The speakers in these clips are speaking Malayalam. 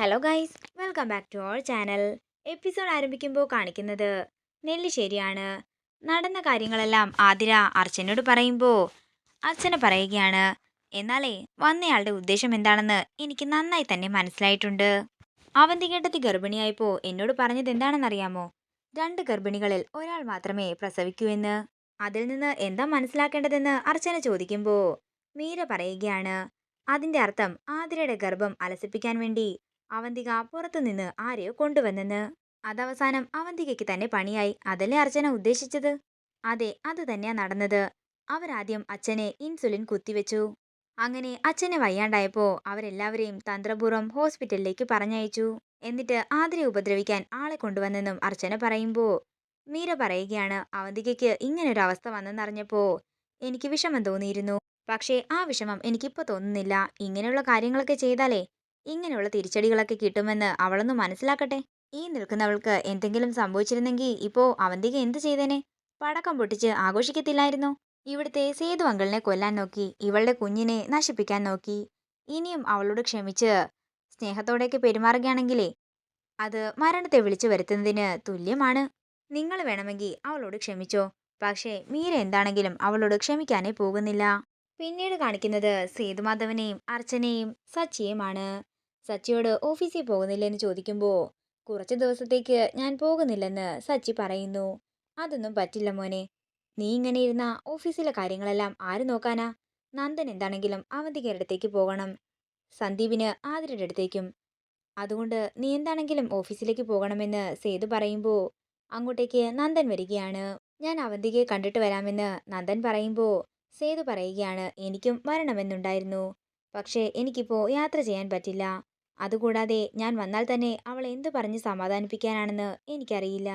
Hello guys welcome back to our channel episode ആരംഭിക്കുമ്പോൾ കാണിക്കുന്നത് നെല്ലിശ്ശേരിയാണ്. നടന്ന കാര്യങ്ങളെല്ലാം ആതിര അർച്ചനോട് പറയുമ്പോൾ അർച്ചന പറയുകയാണ്. എന്നാലേ വന്നയാളുടെ ഉദ്ദേശം എന്താണെന്ന് എനിക്ക് നന്നായി തന്നെ മനസ്സിലായിട്ടുണ്ട്. അവന്തികേട്ടത്തി ഗർഭിണിയായപ്പോൾ എന്നോട് പറഞ്ഞത് എന്താണെന്നറിയാമോ? രണ്ട് ഗർഭിണികളിൽ ഒരാൾ മാത്രമേ പ്രസവിക്കൂ എന്ന്. അതിൽ നിന്ന് എന്താ മനസ്സിലാക്കേണ്ടതെന്ന് അർച്ചന ചോദിക്കുമ്പോൾ മീര പറയുകയാണ്. അതിന്റെ അർത്ഥം ആതിരയുടെ ഗർഭം അലസിപ്പിക്കാൻ വേണ്ടി അവന്തിക പുറത്തുനിന്ന് ആരെയോ കൊണ്ടുവന്നെന്ന്. അതവസാനം അവന്തികയ്ക്ക് തന്നെ പണിയായി. അതല്ലേ അർച്ചന ഉദ്ദേശിച്ചത്? അതെ അത് തന്നെയാ നടന്നത്. അവരാദ്യം അച്ഛനെ ഇൻസുലിൻ കുത്തിവെച്ചു. അങ്ങനെ അച്ഛനെ വയ്യാണ്ടായപ്പോ അവരെല്ലാവരെയും തന്ത്രപൂർവം ഹോസ്പിറ്റലിലേക്ക് പറഞ്ഞയച്ചു. എന്നിട്ട് ആതിരെ ഉപദ്രവിക്കാൻ ആളെ കൊണ്ടുവന്നെന്നും അർച്ചന പറയുമ്പോ മീര പറയുകയാണ് അവന്തികയ്ക്ക് ഇങ്ങനൊരു അവസ്ഥ വന്നെന്നറിഞ്ഞപ്പോ എനിക്ക് വിഷമം തോന്നിയിരുന്നു. പക്ഷേ ആ വിഷമം എനിക്കിപ്പോ തോന്നുന്നില്ല. ഇങ്ങനെയുള്ള കാര്യങ്ങളൊക്കെ ചെയ്താലേ ഇങ്ങനെയുള്ള തിരിച്ചടികളൊക്കെ കിട്ടുമെന്ന് അവളൊന്ന് മനസ്സിലാക്കട്ടെ. ഈ നിൽക്കുന്നവൾക്ക് എന്തെങ്കിലും സംഭവിച്ചിരുന്നെങ്കിൽ ഇപ്പോ അവന്തിക എന്ത് ചെയ്തേനെ? പടക്കം പൊട്ടിച്ച് ആഘോഷിക്കത്തില്ലായിരുന്നോ? ഇവിടുത്തെ സേതു അങ്കിളിനെ കൊല്ലാൻ നോക്കി ഇവളുടെ കുഞ്ഞിനെ നശിപ്പിക്കാൻ നോക്കി. ഇനിയും അവളോട് ക്ഷമിച്ച് സ്നേഹത്തോടെയൊക്കെ പെരുമാറുകയാണെങ്കിലേ അത് മരണത്തെ വിളിച്ചു വരുത്തുന്നതിന് തുല്യമാണ്. നിങ്ങൾ വേണമെങ്കിൽ അവളോട് ക്ഷമിച്ചോ. പക്ഷേ മീര എന്താണെങ്കിലും അവളോട് ക്ഷമിക്കാനേ പോകുന്നില്ല. പിന്നീട് കാണിക്കുന്നത് സേതുമാധവനെയും അർച്ചനയും സച്ചിയുമാണ് സച്ചിയോട് ഓഫീസിൽ പോകുന്നില്ലെന്ന് ചോദിക്കുമ്പോൾ കുറച്ച് ദിവസത്തേക്ക് ഞാൻ പോകുന്നില്ലെന്ന് സച്ചി പറയുന്നു. അതൊന്നും പറ്റില്ല മോനെ. നീ ഇങ്ങനെ ഇരുന്ന ഓഫീസിലെ കാര്യങ്ങളെല്ലാം ആര് നോക്കാനാ? നന്ദൻ എന്താണെങ്കിലും അവന്തികയുടെ അടുത്തേക്ക് പോകണം. സന്ദീപിന് ആതിരയുടെ അടുത്തേക്കും. അതുകൊണ്ട് നീ എന്താണെങ്കിലും ഓഫീസിലേക്ക് പോകണമെന്ന് സേതു പറയുമ്പോൾ അങ്ങോട്ടേക്ക് നന്ദൻ വരികയാണ്. ഞാൻ അവന്തികയെ കണ്ടിട്ട് വരാമെന്ന് നന്ദൻ പറയുമ്പോൾ സേതു പറയുകയാണ് എനിക്കും വരണമെന്നുണ്ടായിരുന്നു. പക്ഷേ എനിക്കിപ്പോൾ യാത്ര ചെയ്യാൻ പറ്റില്ല. അതുകൂടാതെ ഞാൻ വന്നാൽ തന്നെ അവൾ എന്ത് പറഞ്ഞ് സമാധാനിപ്പിക്കാനാണെന്ന് എനിക്കറിയില്ല.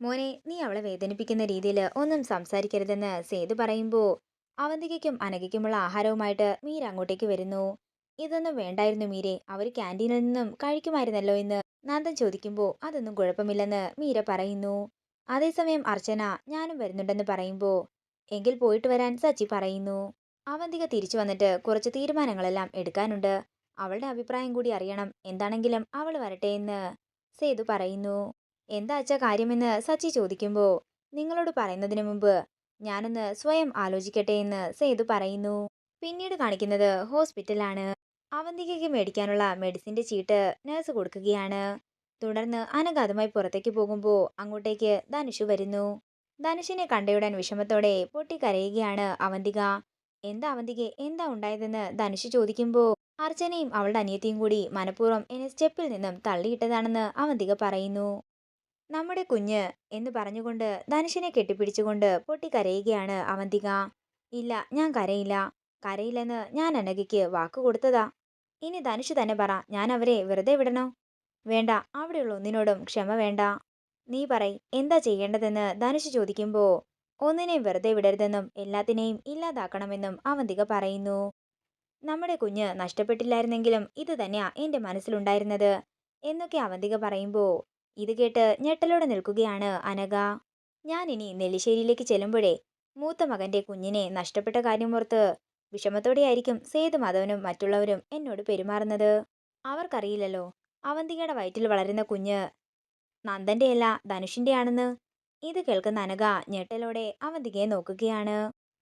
മോനെ നീ അവളെ വേദനിപ്പിക്കുന്ന രീതിയിൽ ഒന്നും സംസാരിക്കരുതെന്ന് സേതു പറയുമ്പോൾ അവന്തികയ്ക്കും അനഘയ്ക്കുമുള്ള ആഹാരവുമായിട്ട് മീര അങ്ങോട്ടേക്ക് വരുന്നു. ഇതൊന്നും വേണ്ടായിരുന്നു മീരെ അവർ ക്യാന്റീനിൽ നിന്നും കഴിക്കുമായിരുന്നല്ലോ എന്ന് നന്ദൻ ചോദിക്കുമ്പോൾ അതൊന്നും കുഴപ്പമില്ലെന്ന് മീര പറയുന്നു. അതേസമയം അർച്ചന ഞാനും വരുന്നുണ്ടെന്ന് പറയുമ്പോൾ എങ്കിൽ പോയിട്ട് വരാൻ സച്ചി പറയുന്നു. അവന്തിക തിരിച്ചു വന്നിട്ട് കുറച്ച് തീരുമാനങ്ങളെല്ലാം എടുക്കാനുണ്ട്. അവളുടെ അഭിപ്രായം കൂടി അറിയണം. എന്താണെങ്കിലും അവൾ വരട്ടെ എന്ന് സേതു പറയുന്നു. എന്താ അച്ഛ കാര്യമെന്ന് സച്ചി ചോദിക്കുമ്പോൾ നിങ്ങളോട് പറയുന്നതിന് മുമ്പ് ഞാനൊന്ന് സ്വയം ആലോചിക്കട്ടെ എന്ന് സേതു പറയുന്നു. പിന്നീട് കാണിക്കുന്നത് ഹോസ്പിറ്റലാണ്. അവന്തികയ്ക്ക് മേടിക്കാനുള്ള മെഡിസിന്റെ ചീട്ട് നഴ്സ് കൊടുക്കുകയാണ്. തുടർന്ന് അനഘാതമായി പുറത്തേക്ക് പോകുമ്പോൾ അങ്ങോട്ടേക്ക് ധനുഷ് വരുന്നു. ധനുഷിനെ കണ്ടയുടൻ വിഷമത്തോടെ പൊട്ടിക്കരയുകയാണ് അവന്തിക. എന്താ അവന്തിക എന്താ ഉണ്ടായതെന്ന് ധനുഷ് ചോദിക്കുമ്പോൾ അർച്ചനയും അവളുടെ അനിയത്തിയും കൂടി മനഃപൂർവം എന്നെ സ്റ്റെപ്പിൽ നിന്നും തള്ളിയിട്ടതാണെന്ന് അവന്തിക പറയുന്നു. നമ്മുടെ കുഞ്ഞ് എന്ന് പറഞ്ഞുകൊണ്ട് ധനുഷിനെ കെട്ടിപ്പിടിച്ചുകൊണ്ട് പൊട്ടി കരയുകയാണ് അവന്തിക. ഇല്ല ഞാൻ കരയില്ല. കരയില്ലെന്ന് ഞാൻ അനഘയ്ക്ക് വാക്ക് കൊടുത്തതാ. ഇനി ധനുഷ് തന്നെ പറ ഞാൻ അവരെ വെറുതെ വിടണോ? വേണ്ട അവിടെയുള്ള ഒന്നിനോടും ക്ഷമ വേണ്ട. നീ പറയ് എന്താ ചെയ്യേണ്ടതെന്ന് ധനുഷ് ചോദിക്കുമ്പോൾ ഒന്നിനെയും വെറുതെ വിടരുതെന്നും എല്ലാത്തിനെയും ഇല്ലാതാക്കണമെന്നും അവന്തിക പറയുന്നു. നമ്മുടെ കുഞ്ഞ് നഷ്ടപ്പെട്ടില്ലായിരുന്നെങ്കിലും ഇത് തന്നെയാ എന്റെ മനസ്സിലുണ്ടായിരുന്നത്. എന്നൊക്കെ അവന്തിക പറയുമ്പോൾ ഇത് കേട്ട് ഞെട്ടലോടെ നിൽക്കുകയാണ് അനഘ. ഞാൻ ഇനി നെല്ലിശ്ശേരിയിലേക്ക് ചെല്ലുമ്പോഴേ മൂത്ത മകന്റെ കുഞ്ഞിനെ നഷ്ടപ്പെട്ട കാര്യമോർത്ത് വിഷമത്തോടെയായിരിക്കും സേതുമാധവനും മറ്റുള്ളവരും എന്നോട് പെരുമാറുന്നത്. അവർക്കറിയില്ലല്ലോ അവന്തികയുടെ വയറ്റിൽ വളരുന്ന കുഞ്ഞ് നന്ദന്റെയല്ല ധനുഷിന്റെ ആണെന്ന് ഇത് കേൾക്കുന്ന അനഘ ഞെട്ടലോടെ അവന്തികയെ നോക്കുകയാണ്.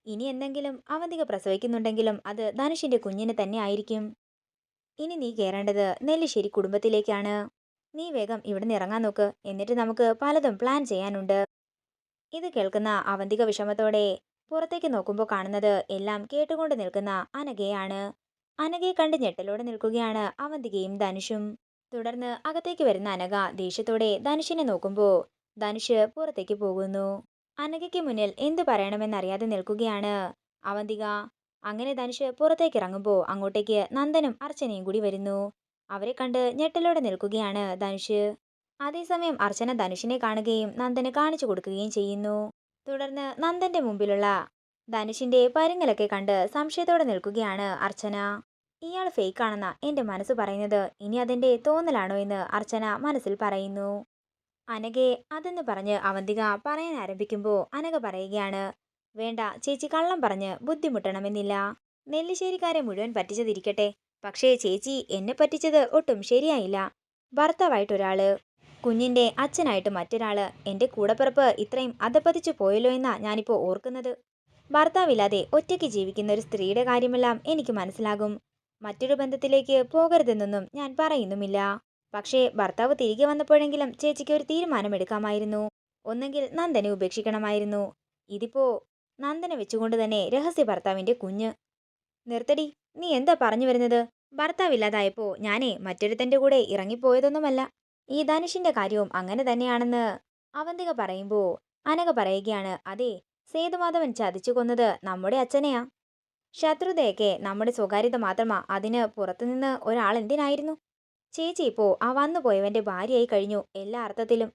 ഇനി എന്തെങ്കിലും അവന്തിക പ്രസവിക്കുന്നുണ്ടെങ്കിലും അത് ധനുഷിന്റെ കുഞ്ഞിന് തന്നെ ആയിരിക്കും. ഇനി നീ കയറേണ്ടത് നെല്ലിശ്ശേരി കുടുംബത്തിലേക്കാണ്. നീ വേഗം ഇവിടുന്ന് ഇറങ്ങാൻ നോക്ക്. എന്നിട്ട് നമുക്ക് പലതും പ്ലാൻ ചെയ്യാനുണ്ട്. ഇത് കേൾക്കുന്ന അവന്തിക വിഷമത്തോടെ പുറത്തേക്ക് നോക്കുമ്പോൾ കാണുന്നത് എല്ലാം കേട്ടുകൊണ്ട് നിൽക്കുന്ന അനഘയാണ്. അനഘയെ കണ്ട് ഞെട്ടലോടെ നിൽക്കുകയാണ് അവന്തികയും ധനുഷും. തുടർന്ന് അകത്തേക്ക് വരുന്ന അനഘ ദേഷ്യത്തോടെ ധനുഷിനെ നോക്കുമ്പോൾ ധനുഷ് പുറത്തേക്ക് പോകുന്നു. അനഘയ്ക്ക് മുന്നിൽ എന്തു പറയണമെന്നറിയാതെ നിൽക്കുകയാണ്. അവന്തിക അങ്ങനെ ധനുഷ് പുറത്തേക്ക് ഇറങ്ങുമ്പോൾ അങ്ങോട്ടേക്ക് നന്ദനും അർച്ചനയും കൂടി വരുന്നു. അവരെ കണ്ട് ഞെട്ടലോടെ നിൽക്കുകയാണ് ധനുഷ്. അതേസമയം അർച്ചന ധനുഷിനെ കാണുകയും നന്ദന് കാണിച്ചു കൊടുക്കുകയും ചെയ്യുന്നു. തുടർന്ന് നന്ദന്റെ മുമ്പിലുള്ള ധനുഷിന്റെ പരുങ്ങലൊക്കെ കണ്ട് സംശയത്തോടെ നിൽക്കുകയാണ് അർച്ചന. ഇയാൾ ഫേക്കാണെന്ന എന്റെ മനസ്സ് പറയുന്നത്. ഇനി അതെന്റെ തോന്നലാണോ? എന്ന് അർച്ചന മനസ്സിൽ പറയുന്നു. അനഘയെ അതെന്ന് പറഞ്ഞ് അവന്തിക പറയാൻ ആരംഭിക്കുമ്പോൾ അനഘ പറയുകയാണ് വേണ്ട ചേച്ചി കള്ളം പറഞ്ഞ് ബുദ്ധിമുട്ടണമെന്നില്ല. നെല്ലിശ്ശേരിക്കാരെ മുഴുവൻ പറ്റിച്ചതിരിക്കട്ടെ. പക്ഷേ ചേച്ചി എന്നെ പറ്റിച്ചത് ഒട്ടും ശരിയായില്ല. ഭർത്താവായിട്ടൊരാൾ കുഞ്ഞിന്റെ അച്ഛനായിട്ട് മറ്റൊരാൾ എന്റെ കൂടപ്പിറപ്പ് ഇത്രയും അധപ്പതിച്ചു പോയല്ലോ എന്നാ ഞാനിപ്പോൾ ഓർക്കുന്നത്. ഭർത്താവില്ലാതെ ഒറ്റയ്ക്ക് ജീവിക്കുന്ന ഒരു സ്ത്രീയുടെ കാര്യമെല്ലാം എനിക്ക് മനസ്സിലാകും. മറ്റൊരു ബന്ധത്തിലേക്ക് പോകരുതെന്നൊന്നും ഞാൻ പറയുന്നുമില്ല. പക്ഷേ ഭർത്താവ് തിരികെ വന്നപ്പോഴെങ്കിലും ചേച്ചിക്ക് ഒരു തീരുമാനമെടുക്കാമായിരുന്നു. ഒന്നെങ്കിൽ നന്ദനെ ഉപേക്ഷിക്കണമായിരുന്നു. ഇതിപ്പോ നന്ദനെ വെച്ചുകൊണ്ട് തന്നെ രഹസ്യ ഭർത്താവിന്റെ കുഞ്ഞ്. നിർത്തടി നീ എന്താ പറഞ്ഞു വരുന്നത്? ഭർത്താവില്ലാതായപ്പോ ഞാനേ മറ്റൊരുത്തന്റെ കൂടെ ഇറങ്ങിപ്പോയതൊന്നുമല്ല. ഈ ധനുഷിന്റെ കാര്യവും അങ്ങനെ തന്നെയാണെന്ന് അവന്തിക പറയുമ്പോ അനക പറയുകയാണ് അതെ സേതുമാധവൻ ചതിച്ചു കൊന്നത് നമ്മുടെ അച്ഛനെയാ. ശത്രുതയൊക്കെ നമ്മുടെ സ്വകാര്യത മാത്രമാ. അതിന് പുറത്തുനിന്ന് ഒരാൾ എന്തിനായിരുന്നു? ചേച്ചി ഇപ്പോ ആ വന്നു പോയവന്റെ ഭാര്യയായി കഴിഞ്ഞു എല്ലാ അർത്ഥത്തിലും.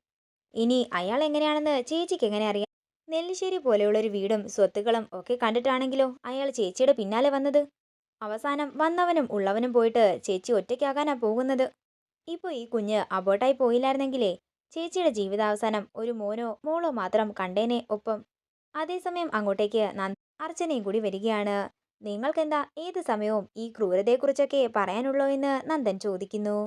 ഇനി അയാൾ എങ്ങനെയാണെന്ന് ചേച്ചിക്ക് എങ്ങനെ അറിയാം? നെല്ലിശ്ശേരി പോലെയുള്ളൊരു വീടും സ്വത്തുക്കളും ഒക്കെ കണ്ടിട്ടാണെങ്കിലോ അയാൾ ചേച്ചിയുടെ പിന്നാലെ വന്നത്? അവസാനം വന്നവനും ഉള്ളവനും പോയിട്ട് ചേച്ചി ഒറ്റയ്ക്കാകാനാ പോകുന്നത്? ഇപ്പോൾ ഈ കുഞ്ഞ് അബോട്ടായി പോയില്ലായിരുന്നെങ്കിലേ ചേച്ചിയുടെ ജീവിതാവസാനം ഒരു മോനോ മോളോ മാത്രം കണ്ടേനെ ഒപ്പം. അതേസമയം അങ്ങോട്ടേക്ക് നന്ദ അർച്ചനയും കൂടി വരികയാണ്. നിങ്ങൾക്കെന്താ ഏത് സമയവും ഈ ക്രൂരതയെക്കുറിച്ചൊക്കെ പറയാനുള്ളോ എന്ന് നന്ദൻ ചോദിക്കുന്നു.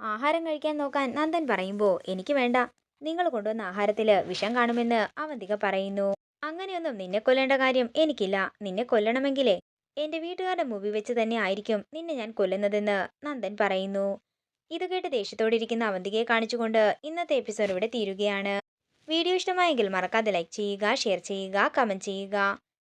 ആഹാരം കഴിക്കാൻ നോക്കാൻ നന്ദൻ പറയുമ്പോൾ എനിക്ക് വേണ്ട. നിങ്ങൾ കൊണ്ടുവന്ന ആഹാരത്തിൽ വിഷം കാണുമെന്ന് അവന്തിക പറയുന്നു. അങ്ങനെയൊന്നും നിന്നെ കൊല്ലേണ്ട കാര്യം എനിക്കില്ല. നിന്നെ കൊല്ലണമെങ്കിലേ എന്റെ വീട്ടുകാരുടെ മുമ്പിൽ വെച്ച് തന്നെ ആയിരിക്കും നിന്നെ ഞാൻ കൊല്ലുന്നതെന്ന് നന്ദൻ പറയുന്നു. ഇത് കേട്ട് ദേഷ്യത്തോടിരിക്കുന്ന അവന്തികയെ കാണിച്ചുകൊണ്ട് ഇന്നത്തെ എപ്പിസോഡ് ഇവിടെ തീരുകയാണ്. വീഡിയോ ഇഷ്ടമായെങ്കിൽ മറക്കാതെ ലൈക്ക് ചെയ്യുക ഷെയർ ചെയ്യുക കമന്റ് ചെയ്യുക.